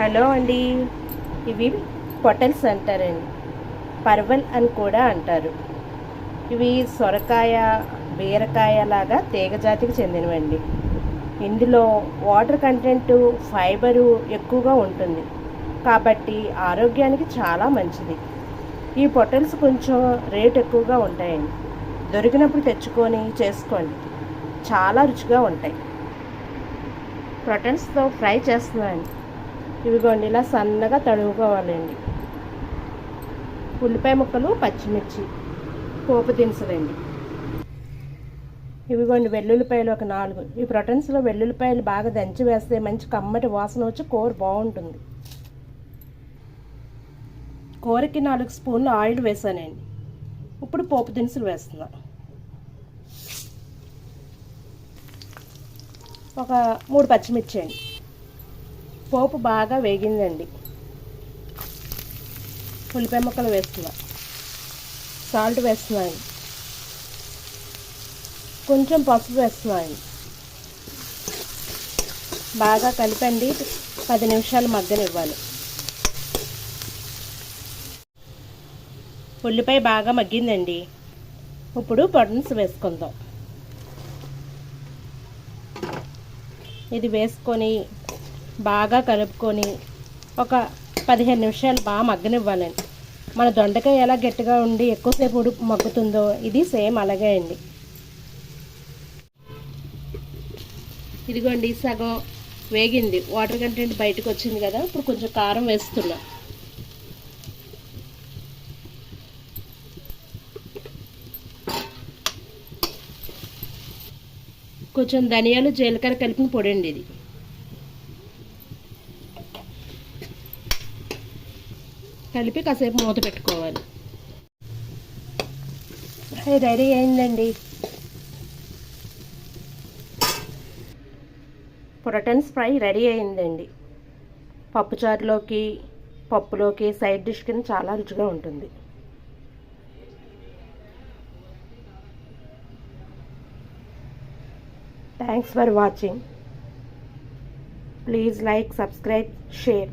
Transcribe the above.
Hello అండి. ఇవి పొటల్స్ అంటారండి పర్వల్ అని కూడా అంటారు. ఇవి సొరకాయ బీరకాయ లాగా తీగ జాతికి చెందినవండి. ఇందులో వాటర్ కంటెంట్ ఫైబరు ఎక్కువగా ఉంటుంది. కాబట్టి ఆరోగ్యానికి చాలా మంచిది. ఈ పొటల్స్ కొంచెం రేట్ ఎక్కువగా ఉంటాయండి. దొరికినప్పుడు తెచ్చుకొని చేసుకోండి. చాలా రుచిగా ఉంటాయి. పొటల్స్తో ఫ్రై చేస్తున్నాను. ఇవిగోండి ఇలా సన్నగా తడుముకోవాలండి ఉల్లిపాయ ముక్కలు పచ్చిమిర్చి పోపు దినుసులండి. ఇవిగోండి వెల్లుల్లిపాయలు ఒక నాలుగు. ఈ ప్రొటన్స్లో వెల్లుల్లిపాయలు బాగా దంచి వేస్తే మంచి కమ్మటి వాసన వచ్చి కూర బాగుంటుంది. కూరకి నాలుగు స్పూన్లు ఆయిల్ వేసానండి. ఇప్పుడు పోపు దినుసులు వేస్తున్నా. ఒక మూడు పచ్చిమిర్చి అండి. పోపు బాగా వేగిందండి. ఉల్లిపాయ ముక్కలు వేస్తున్నా. సాల్ట్ వేస్తున్నాను కొంచెం పసుపు వేస్తున్నాను బాగా కలిపండి. పది నిమిషాలు మగ్గనివ్వాలి ఉల్లిపాయ బాగా మగ్గిందండి. ఇప్పుడు బటన్స్ వేసుకుందాం. ఇది వేసుకొని బాగా కలుపుకొని ఒక పదిహేను నిమిషాలు బాగా మగ్గనివ్వాలండి మన దొండకాయ ఎలా గట్టిగా ఉండి ఎక్కువసేపు ఉడుపు మగ్గుతుందో ఇది సేమ్ అలాగే అండి. ఇదిగోండి సగం వేగింది. వాటర్ కంటెంట్ బయటకు వచ్చింది కదా ఇప్పుడు కొంచెం కారం వేస్తున్నా. కొంచెం ధనియాలు జీలకర్ర కలిపిన పొడి అండి ఇది. కలిపి కాసేపు మూత పెట్టుకోవాలి. అది రెడీ అయిందండి. పొరటన్స్ ఫ్రై రెడీ అయిందండి. పప్పుచారులోకి పప్పులోకి సైడ్ డిష్ కింద చాలా రుచిగా ఉంటుంది. Thanks for watching. Please like subscribe share.